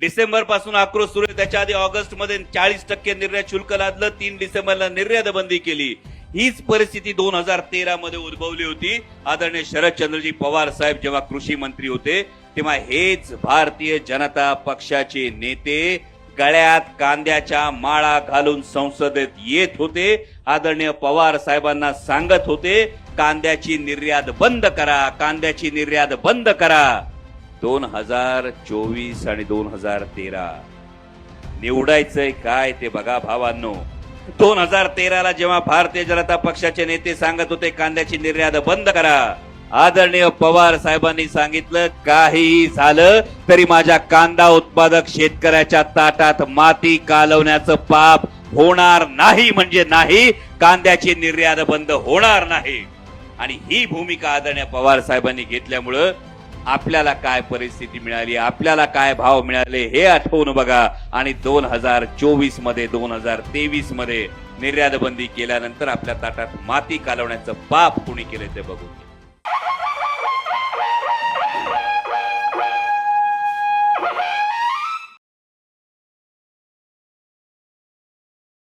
डिसेंबरपासून आक्रोश सुरू आहे. त्याच्या आधी ऑगस्टमध्ये चाळीस टक्के निर्यात शुल्क लादलं. तीन डिसेंबरला निर्यात बंदी केली. हीच परिस्थिती दोन हजार तेरा मध्ये उद्भवली होती. आदरणीय शरदचंद्रजी पवार साहेब जेव्हा कृषी मंत्री होते तेव्हा हेच भारतीय जनता पक्षाचे नेते गळ्यात कांद्याच्या माळा घालून संसदेत येत होते. आदरणीय पवार साहेबांना सांगत होते कांद्याची निर्यात बंद करा. कांद्याची निर्यात बंद करा. दोन हजार चोवीस आणि दोन हजार तेरा. निवडायचंय काय ते बघा भावांनो. दोन हजार तेराला जेव्हा भारतीय जनता पक्षाचे नेते सांगत होते कांद्याची निर्यात बंद करा. आदरणीय पवार साहेबांनी सांगितलं काहीही झालं तरी माझ्या कांदा उत्पादक शेतकऱ्याच्या ताटात माती कालवण्याचं पाप होणार नाही म्हणजे नाही कांद्याची निर्यात बंद होणार नाही. आणि ही भूमिका आदरणीय पवार साहेबांनी घेतल्यामुळं आपल्याला काय परिस्थिती मिळाली आपल्याला काय भाव मिळाले हे आठवून बघा. आणि दोन हजार चोवीसमध्ये दोन हजार तेवीसमध्ये निर्यात बंदी केल्यानंतर आपल्या ताटात माती कालवण्याचं पाप कुणी केले ते बघून.